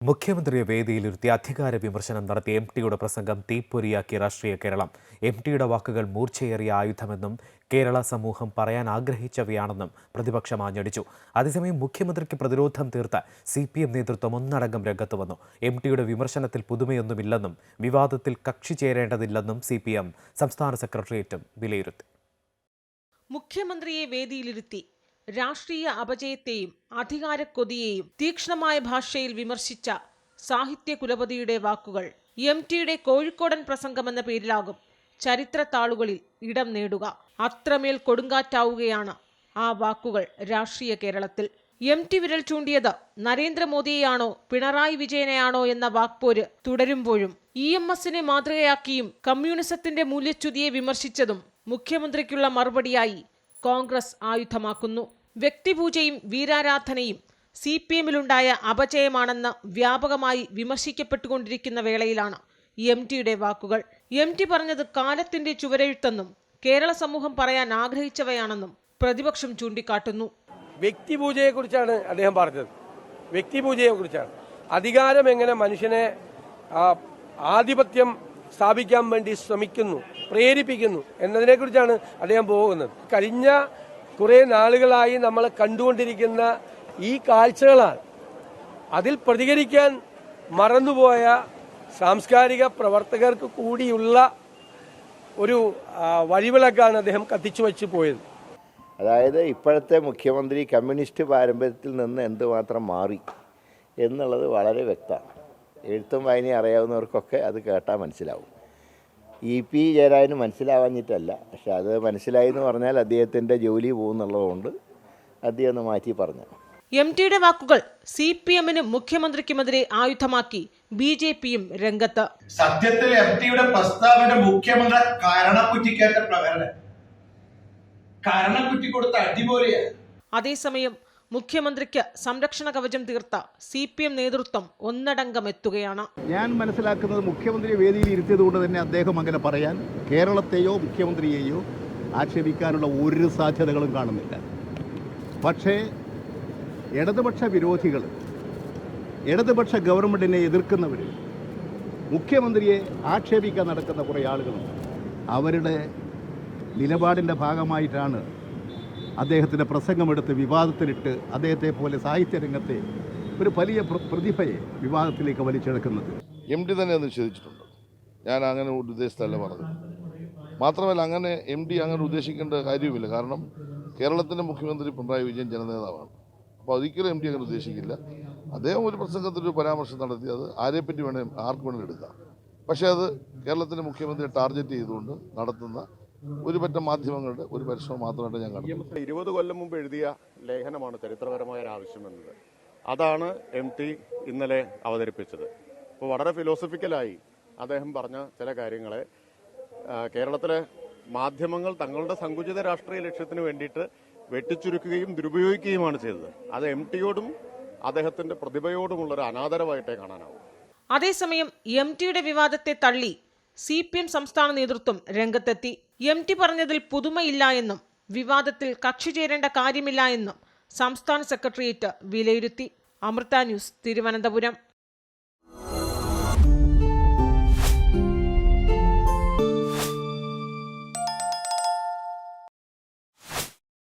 മുഖ്യമന്ത്രിയെ വേദിയിലിരുത്തി അധികാര വിമർശനം നടത്തിയ എം ടിയുടെ പ്രസംഗം തീപ്പൊരിയാക്കി രാഷ്ട്രീയ കേരളം. എം ടിയുടെ വാക്കുകൾ മൂർച്ചയേറിയ ആയുധമെന്നും കേരള സമൂഹം പറയാൻ ആഗ്രഹിച്ചവയാണെന്നും പ്രതിപക്ഷം ആഞ്ഞടിച്ചു. അതേസമയം മുഖ്യമന്ത്രിക്ക് പ്രതിരോധം തീർത്ത സി പി എം നേതൃത്വം ഒന്നടങ്കം രംഗത്ത് വന്നു. എം ടിയുടെ വിമർശനത്തിൽ പുതുമയൊന്നുമില്ലെന്നും വിവാദത്തിൽ കക്ഷി ചേരേണ്ടതില്ലെന്നും സി പി എം സംസ്ഥാന സെക്രട്ടേറിയറ്റും വിലയിരുത്തി. മുഖ്യമന്ത്രിയെ വേദിയിലിരുത്തി രാഷ്ട്രീയ അപജയത്തെയും അധികാരക്കൊതിയെയും തീക്ഷ്ണമായ ഭാഷയിൽ വിമർശിച്ച സാഹിത്യ കുലപതിയുടെ വാക്കുകൾ എം ടിയുടെ കോഴിക്കോടൻ പ്രസംഗമെന്ന പേരിലാകും ചരിത്ര താളുകളിൽ ഇടം നേടുക. അത്രമേൽ കൊടുങ്കാറ്റാവുകയാണ് ആ വാക്കുകൾ രാഷ്ട്രീയ കേരളത്തിൽ. എം ടി വിരൽ ചൂണ്ടിയത് നരേന്ദ്രമോദിയെയാണോ പിണറായി വിജയനെയാണോ എന്ന വാക്പോര് തുടരുമ്പോഴും ഇ എം എസിനെ മാതൃകയാക്കിയും കമ്മ്യൂണിസത്തിന്റെ മൂല്യച്യുതിയെ വിമർശിച്ചതും മുഖ്യമന്ത്രിക്കുള്ള മറുപടിയായി കോൺഗ്രസ് ആയുധമാക്കുന്നു. വ്യക്തിപൂജയും വീരാരാധനയും സി പി എമ്മിലുണ്ടായ അപജയമാണെന്ന് വ്യാപകമായി വിമർശിക്കപ്പെട്ടുകൊണ്ടിരിക്കുന്ന വേളയിലാണ് എം ടിയുടെ വാക്കുകൾ. എം ടി പറഞ്ഞത് കാലത്തിന്റെ ചുവരെഴുത്തെന്നും കേരള സമൂഹം പറയാൻ ആഗ്രഹിച്ചവയാണെന്നും പ്രതിപക്ഷം ചൂണ്ടിക്കാട്ടുന്നു. വ്യക്തിപൂജയെക്കുറിച്ചാണ് അദ്ദേഹം പറഞ്ഞത്. വ്യക്തിപൂജയെക്കുറിച്ചാണ്. അധികാരം എങ്ങനെ മനുഷ്യനെ ആധിപത്യം സ്ഥാപിക്കാൻ വേണ്ടി ശ്രമിക്കുന്നു പ്രേരിപ്പിക്കുന്നു എന്നതിനെക്കുറിച്ചാണ് അദ്ദേഹം പോകുന്നത്. കഴിഞ്ഞ കുറേ നാളുകളായി നമ്മൾ കണ്ടുകൊണ്ടിരിക്കുന്ന ഈ കാഴ്ചകളാണ്. അതിൽ പ്രതികരിക്കാൻ മറന്നുപോയ സാംസ്കാരിക പ്രവർത്തകർക്ക് കൂടിയുള്ള ഒരു വഴിവിളക്കാണ് അദ്ദേഹം കത്തിച്ചു വച്ചു പോയത്. അതായത് ഇപ്പോഴത്തെ മുഖ്യമന്ത്രി കമ്മ്യൂണിസ്റ്റ് പാരമ്പര്യത്തിൽ നിന്ന് എന്തുമാത്രം മാറി എന്നുള്ളത് വളരെ വ്യക്തമാണ്. എഴുത്തും വായനയും അറിയാവുന്നവർക്കൊക്കെ അത് കേട്ടാൽ മനസ്സിലാവും. ഇ പി ജയരാജന് മനസ്സിലാവാഞ്ഞിട്ടല്ല. പക്ഷെ അത് മനസ്സിലായി എന്ന് പറഞ്ഞാൽ അദ്ദേഹത്തിന്റെ ജോലി പോകുന്നുള്ളതുകൊണ്ട് അദ്ദേഹം ഒന്ന് മാറ്റി പറഞ്ഞു. എം ടിയുടെ വാക്കുകൾ സി പി എമ്മിനും മുഖ്യമന്ത്രിക്കുമെതിരെ ആയുധമാക്കി ബി ജെ പിയും രംഗത്ത്. സത്യത്തിൽ എം ടിയുടെ പ്രസ്താവന മുഖ്യമന്ത്രി കാരണക്കുറ്റിക്കേറ്റ പ്രകടനം. കാരണം കൊടുത്ത അടിപൊളിയാണ്. അതേസമയം മുഖ്യമന്ത്രിക്ക് സംരക്ഷണ കവചം തീർത്ത സി പി എം നേതൃത്വം ഒന്നടങ്കം എത്തുകയാണ് ഞാൻ മനസ്സിലാക്കുന്നത് മുഖ്യമന്ത്രി വേദിയിൽ ഇരുത്തിയത് കൊണ്ട് തന്നെ അദ്ദേഹം അങ്ങനെ പറയാൻ കേരളത്തെയോ മുഖ്യമന്ത്രിയെയോ ആക്ഷേപിക്കാനുള്ള ഒരു സാധ്യതകളും കാണുന്നില്ല. പക്ഷേ ഇടതുപക്ഷ വിരോധികൾ ഇടതുപക്ഷ ഗവൺമെന്റിനെ എതിർക്കുന്നവർ മുഖ്യമന്ത്രിയെ ആക്ഷേപിക്കാൻ നടക്കുന്ന കുറേ ആളുകളുണ്ട്. അവരുടെ നിലപാടിന്റെ ഭാഗമായിട്ടാണ് അദ്ദേഹത്തിന്റെ പ്രസംഗമെടുത്ത് വിവാദത്തിലിട്ട് അദ്ദേഹത്തെ പോലെ സാഹിത്യരംഗത്തെ ഒരു വലിയ പ്രതിഭയെ വിവാദത്തിലേക്ക് വലിച്ചെടുക്കുന്നത്. എം ഡി തന്നെ നിഷേധിച്ചിട്ടുണ്ട്. ഞാൻ അങ്ങനെ ഒരു ഉദ്ദേശത്തല്ല പറഞ്ഞത്. മാത്രമല്ല അങ്ങനെ എം ഡി അങ്ങനെ ഉദ്ദേശിക്കേണ്ട കാര്യവുമില്ല. കാരണം കേരളത്തിന്റെ മുഖ്യമന്ത്രി പിണറായി വിജയൻ ജനനേതാവാണ്. അപ്പോൾ ഒരിക്കലും എം ഡി അങ്ങനെ ഉദ്ദേശിക്കില്ല. അദ്ദേഹം ഒരു പ്രസംഗത്തിൽ ഒരു പരാമർശം നടത്തി. അത് ആരെപ്പറ്റി വേണേ ആർക്ക് വേണമെങ്കിലും എടുക്കാം. പക്ഷേ അത് കേരളത്തിന്റെ മുഖ്യമന്ത്രിയെ ടാർഗറ്റ് ചെയ്തുകൊണ്ട് നടത്തുന്ന ഒരു പറ്റം മാധ്യമങ്ങളുടെ ഒരു പരിശ്രമം മാത്രമായിട്ട് ഞാൻ കണ്ടു ഇരുപത് കൊല്ലം മുമ്പ് എഴുതിയ ലേഖനമാണ് ചരിത്രപരമായ ഒരു ആവശ്യമെന്നത് അതാണ് എം ടി ഇന്നലെ അവതരിപ്പിച്ചത്. അപ്പോൾ വളരെ ഫിലോസഫിക്കലായി അദ്ദേഹം പറഞ്ഞ ചില കാര്യങ്ങളെ കേരളത്തിലെ മാധ്യമങ്ങൾ തങ്ങളുടെ സങ്കുചിത രാഷ്ട്രീയ ലക്ഷ്യത്തിന് വേണ്ടിയിട്ട് വെട്ടിച്ചുരുക്കുകയും ദുരുപയോഗിക്കുകയുമാണ് ചെയ്തത്. അത് എം ടിയോടും അദ്ദേഹത്തിന്റെ പ്രതിഭയോടുമുള്ള ഒരു അനാദരവായിട്ടേ കാണാനാവും. അതേസമയം എം ടിയുടെ വിവാദത്തെ തള്ളി സി പി എം സംസ്ഥാന നേതൃത്വം രംഗത്തെത്തി. എം ടി പറഞ്ഞതിൽ പുതുമയില്ല എന്നും വിവാദത്തിൽ കക്ഷി ചേരേണ്ട കാര്യമില്ല എന്നും സംസ്ഥാന സെക്രട്ടേറിയറ്റ് വിലയിരുത്തി. അമൃത ന്യൂസ് തിരുവനന്തപുരം.